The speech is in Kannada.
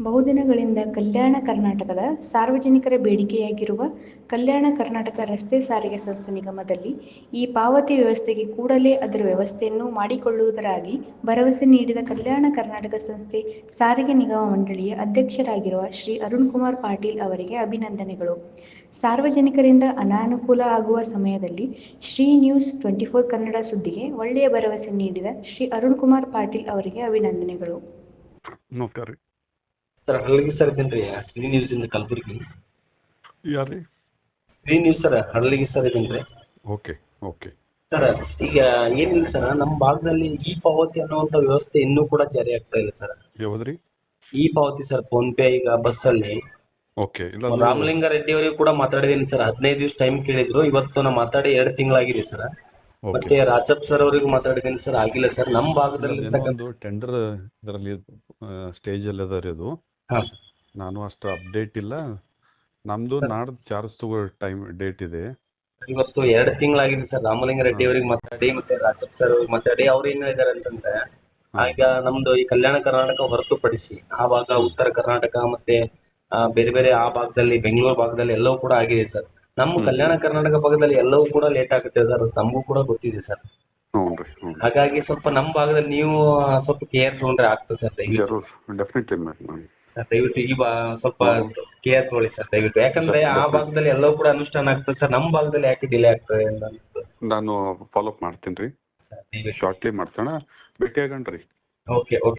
ಬಹುದಿನಗಳಿಂದ ಕಲ್ಯಾಣ ಕರ್ನಾಟಕದ ಸಾರ್ವಜನಿಕರ ಬೇಡಿಕೆಯಾಗಿರುವ ಕಲ್ಯಾಣ ಕರ್ನಾಟಕ ರಸ್ತೆ ಸಾರಿಗೆ ಸಂಸ್ಥೆ ನಿಗಮದಲ್ಲಿ ಈ ಪಾವತಿ ವ್ಯವಸ್ಥೆಗೆ ಕೂಡಲೇ ಅದರ ವ್ಯವಸ್ಥೆಯನ್ನು ಮಾಡಿಕೊಳ್ಳುವುದರಾಗಿ ಭರವಸೆ ನೀಡಿದ ಕಲ್ಯಾಣ ಕರ್ನಾಟಕ ಸಂಸ್ಥೆ ಸಾರಿಗೆ ನಿಗಮ ಮಂಡಳಿಯ ಅಧ್ಯಕ್ಷರಾಗಿರುವ ಶ್ರೀ ಅರುಣ್ ಕುಮಾರ್ ಪಾಟೀಲ್ ಅವರಿಗೆ ಅಭಿನಂದನೆಗಳು. ಸಾರ್ವಜನಿಕರಿಂದ ಅನಾನುಕೂಲ ಆಗುವ ಸಮಯದಲ್ಲಿ Shri news twenty four Kannada ಸುದ್ದಿಗೆ ಒಳ್ಳೆಯ ಭರವಸೆ ನೀಡಿದ ಶ್ರೀ ಅರುಣ್ ಕುಮಾರ್ ಪಾಟೀಲ್ ಅವರಿಗೆ ಅಭಿನಂದನೆಗಳು. ನಮಸ್ಕಾರ ಸರ್ ಹಳ್ಳಿಗೆ ಸರ್ ಇದ್ದೀನಿ ರೀ ಶ್ರೀ ಇಂದ ಕಲಬುರ್ಗಿ. ಯಾರು ರೀ ಶ್ರೀ ನ್ಯೂಸ್ ಸರ್ ಹಳ್ಳಿಗೆ ಸರ್ ಇದ್ದೀನಿ ರೀ ಓಕೆ ಓಕೆ. ಸರ್ ಈಗ ಏನಿಲ್ಲ ಸರ್ ನಮ್ಮ ಭಾಗದಲ್ಲಿ ಇ ಪಾವತಿ ಅನ್ನುವಂಥ ವ್ಯವಸ್ಥೆ ಇನ್ನೂ ಕೂಡ ಜಾರಿ ಆಗ್ತಾ ಇಲ್ಲ ಸರ್. ಯಾವ್ದು ರೀ ಇ ಪಾವತಿ ಸರ್ ಫೋನ್ ಪೇ ಈಗ ಬಸ್ಸಲ್ಲಿ. ಓಕೆ ರಾಮಲಿಂಗ ರೆಡ್ಡಿ ಅವರಿಗೆ ಕೂಡ ಮಾತಾಡಿದೀನಿ ಸರ್. ಹದಿನೈದು ದಿವಸ ಟೈಮ್ ಕೇಳಿದ್ರು. ಇವತ್ತು ನಾ ಮಾತಾಡಿ ಎರಡು ತಿಂಗಳಾಗಿದೆ ಸರ್. ಮತ್ತೆ ರಾಜಪ್ ಸರ್ ಅವರಿಗೂ ಮಾತಾಡಿದೀನಿ ಸರ್. ಆಗಿಲ್ಲ ಸರ್. ನಮ್ಮ ಭಾಗದಲ್ಲಿ ಏನೋ ಇರ್ತಕ್ಕಂಥ ಒಂದು ಟೆಂಡರ್ ಇದರಲ್ಲಿ ಸ್ಟೇಜಲ್ಲಿ ಅದ ರೀ ಅದು. ಹಾಂ. ನಾನು ಅಷ್ಟು ಅಪ್ಡೇಟ್ ಇಲ್ಲ. ನಮ್ದು ನಾಡ್ದು ಚಾರ್ಜ್ ತಗೋ ಟೈಮ್ ಡೇಟ್ ಇದೆ. ಇವತ್ತು ಎರಡು ತಿಂಗಳಾಗಿದೆ ಸರ್. ರಾಮಲಿಂಗ ರೆಡ್ಡಿ ಅವರಿಗೆ ಮಾತಾಡಿ ಮತ್ತೆ ರಾಜಪ್ ಸರ್ ಅವ್ರಿಗೆ ಮಾತಾಡಿ. ಅವ್ರು ಏನು ಇದಾರೆ ಅಂತಂದ್ರೆ ಈಗ ನಮ್ದು ಈ ಕಲ್ಯಾಣ ಕರ್ನಾಟಕ ಹೊರತುಪಡಿಸಿ ಆ ಭಾಗ ಉತ್ತರ ಕರ್ನಾಟಕ ಮತ್ತೆ ಆ, ಬೇರೆ ಬೇರೆ ಆ ಭಾಗದಲ್ಲಿ ಬೆಂಗಳೂರು ಭಾಗದಲ್ಲಿ ಎಲ್ಲವೂ ಕೂಡ ಆಗಿದೆ ಸರ್. ನಮ್ಮ ಕಲ್ಯಾಣ ಕರ್ನಾಟಕ ಭಾಗದಲ್ಲಿ ಎಲ್ಲವೂ ಕೂಡ ಲೇಟ್ ಆಗುತ್ತೆ ಸರ್. ನಮಗೂ ಕೂಡ ಗೊತ್ತಿದೆ ಸರ್. ಹ್ಞೂ ರೀ ಹ್ಞೂ ಹಾಗಾಗಿ ಸ್ವಲ್ಪ ನಮ್ಮ ಭಾಗದಲ್ಲಿ ನೀವು ಸ್ವಲ್ಪ ಕೇರ್ ತಗೊಂಡ್ರೆ ಆಗ್ತದೆ ಸರ್. ದಯವಿಟ್ಟು ಜರೂರ್ ಡೆಫಿನೆಟ್ಲಿ ಮೇಡಮ್ ದಯವಿಟ್ಟು ಈ ಬಾ ಸ್ವಲ್ಪ ಕೇರ್ ತಗೊಳ್ಳಿ ಸರ್ ದಯವಿಟ್ಟು. ಯಾಕಂದ್ರೆ ಆ ಭಾಗದಲ್ಲಿ ಎಲ್ಲವೂ ಕೂಡ ಅನುಷ್ಠಾನ ಆಗ್ತದೆ ಸರ್ ನಮ್ಮ ಭಾಗದಲ್ಲಿ ಯಾಕೆ ಡಿಲೇ ಆಗ್ತದೆ ಅಂತ ಅನ್ಸುತ್ತೆ ನಾನು ಫಾಲೋ ಅಪ್ ಮಾಡ್ತೀನಿ ರೀ. ದಯವಿಟ್ಟು. ಶಾರ್ಟ್ಲಿ ಮಾಡ್ಸೋಣ. ಭೇಟಿ ಆಗೋಣ ರೀ ಓಕೆ ಓಕೆ